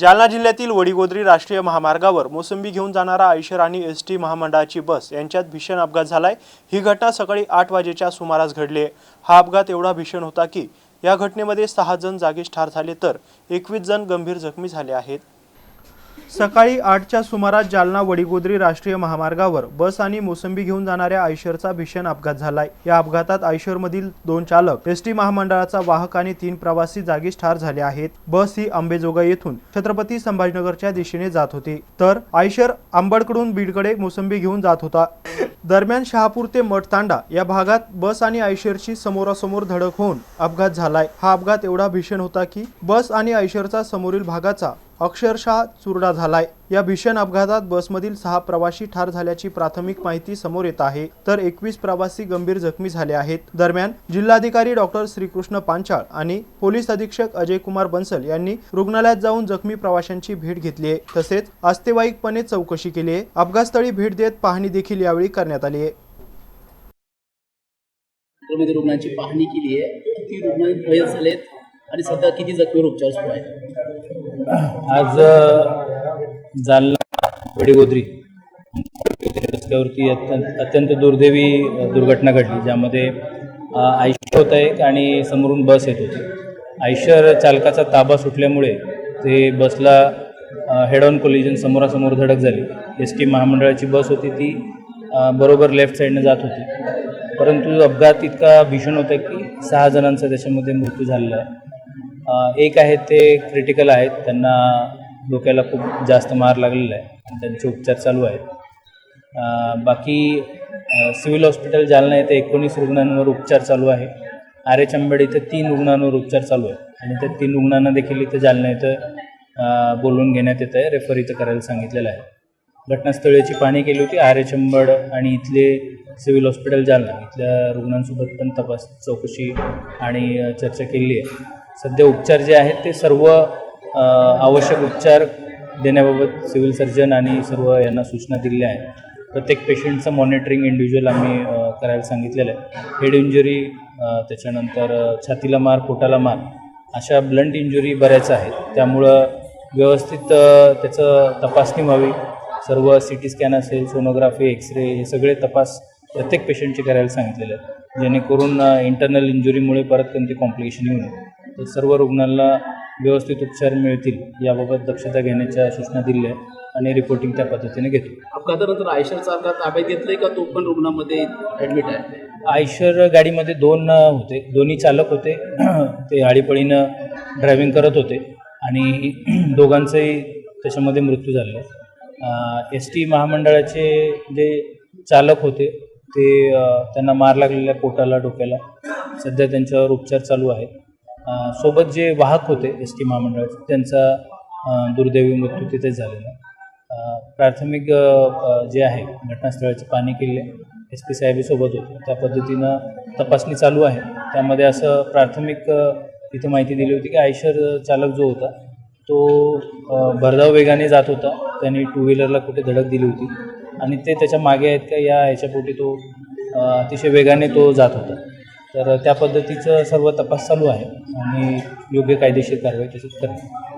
जालना जिल्ह्यातील वडीगोद्री राष्ट्रीय महामार्गावर मोसंबी घेऊन जाणारा आयशर आणि एस टी महामंडळाची बस यांच्यात भीषण अपघात झालाय. ही घटना सकाळी आठ वाजेच्या सुमारास घडली आहे. हा अपघात एवढा भीषण होता की या घटनेमध्ये सहा जण जागीच ठार झाले तर एकवीस जण गंभीर जखमी झाले आहेत. सकाळी आठच्या सुमारास जालना वडीगोद्री राष्ट्रीय महामार्गावर बस आणि मोसंबी घेऊन जाणाऱ्या आयशरचा भीषण अपघात झालाय. या अपघातात आयशरमधील दोन चालक एस टी महामंडळाचा वाहक आणि तीन प्रवासी जागीच ठार झाले आहेत. बस ही आंबेजोगाई येथून छत्रपती संभाजीनगरच्या दिशेने जात होती. तर आयशर आंबडकडून बीडकडे मोसंबी घेऊन जात होता. दरम्यान शहापूर ते मठतांडा या भागात बस आणि आयशरची समोरासमोर धडक होऊन अपघात झालाय. हा अपघात एवढा भीषण होता की बस आणि आयशरचा समोरील भागाचा अक्षरशः चुरडा झालाय. या भीषण अपघातात बसमधील सहा प्रवासी ठार झाल्याची प्राथमिक माहिती समोर येत आहे. तर एकवीस प्रवासी गंभीर जखमी झाले आहेत. दरम्यान जिल्हाधिकारी डॉक्टर श्रीकृष्ण पांचाळ आणि पोलीस अधीक्षक अजय कुमार बन्सल यांनी रुग्णालयात जाऊन जखमी प्रवाशांची भेट घेतली आहे. तसेच आस्तेवाईकपणे चौकशी केली आहे. अपघातस्थळी भेट देत पाहणी देखील यावेळी करण्यात आली आहे. रुग्णांची पाहणी केली आहे. किती रुग्ण झालेत आणि सध्या किती जखमीवर उपचार सुरू आहेत? आज जालना वडीगोद्री. रस्त्यावरती अत्यंत अत्यंत दुर्दैवी दुर्घटना घडली ज्यामध्ये आयशर होत आहे आणि समोरून बस येत होती. आयशर चालकाचा ताबा सुटल्यामुळे ते बसला हेड ऑन कोलिजन समोरासमोर धडक झाली. एस टी महामंडळाची बस होती ती बरोबर लेफ्ट साईडनं जात होती. परंतु अपघात इतका भीषण होता की सहा जणांचा त्याच्यामध्ये मृत्यू झालेला आहे. एक आहेत ते क्रिटिकल आहेत. त्यांना डोक्याला खूप जास्त मार लागलेला आहे. आणि त्यांचे उपचार चालू आहेत. बाकी सिव्हिल हॉस्पिटल जालना येथे एकोणीस रुग्णांवर उपचार चालू आहे. आर एच आंबेड इथं तीन रुग्णांवर उपचार चालू आहे आणि त्या तीन रुग्णांना देखील इथं जालना इथं बोलवून घेण्यात येत आहे. रेफर इथं करायला सांगितलेलं आहे. घटनास्थळाची पाहणी केली होती आर एच अंबड आणि इथले सिव्हिल हॉस्पिटल जालना. इथल्या रुग्णांसोबत पण तपास चौकशी आणि चर्चा केली आहे. सध्या उपचार जे आहेत ते सर्व आवश्यक उपचार देण्याबाबत सिव्हिल सर्जन आणि सर्व यांना सूचना दिलेल्या आहेत. प्रत्येक पेशंटचं मॉनिटरिंग इंडिव्हिज्युअल आम्ही करायला सांगितलेलं आहे. हेड इंजुरी त्याच्यानंतर छातीला मार पोटाला मार अशा ब्लंट इंजुरी बऱ्याच आहेत. त्यामुळं व्यवस्थित त्याचं तपासणी व्हावी. सर्व सी टी स्कॅन असेल सोनोग्राफी एक्सरे हे सगळे तपास प्रत्येक पेशंटचे करायला सांगितलेले आहेत. जेणेकरून इंटरनल इंजुरीमुळे परत कोणती कॉम्प्लिकेशन येऊ नये. तर सर्व रुग्णांना व्यवस्थित उपचार मिळतील याबाबत दक्षता घेण्याच्या सूचना दिल्या आणि रिपोर्टिंग त्या पद्धतीने घेतो अपघातानंतर आयशरचा अपघात ताब्यात घेतलाय का? तो पण रुग्णामध्ये ॲडमिट आहे. आयशर गाडीमध्ये दोन होते दोन्ही चालक होते. ते आळीपळीनं ड्रायव्हिंग करत होते आणि दोघांचाही त्याच्यामध्ये मृत्यू आहे. एस टी महामंडळाचे जे चालक होते ते त्यांना मार लागलेल्या पोटाला डोक्याला. सध्या त्यांच्यावर उपचार चालू आहेत. सोबत जे वाहक होते एस टी महामंडळाचे त्यांचा दुर्दैवी मृत्यू तिथेच झालेला. प्राथमिक जे आहे घटनास्थळाचे पाणी किल्ले एस पी साहेबीसोबत होते. त्या पद्धतीनं तपासणी चालू आहे. त्यामध्ये असं प्राथमिक तिथे माहिती दिली होती की आयशर चालक जो होता तो भरधाव वेगाने जात होता. त्यांनी टू व्हीलरला कुठे धडक दिली होती. आणि ते त्याच्यामागे आहेत का या ह्याच्यापोटी तो अतिशय वेगाने तो जात होता. तर त्या पद्धतीचं सर्व तपास चालू आहे आणि योग्य कायदेशीर कारवाई तशीच करणे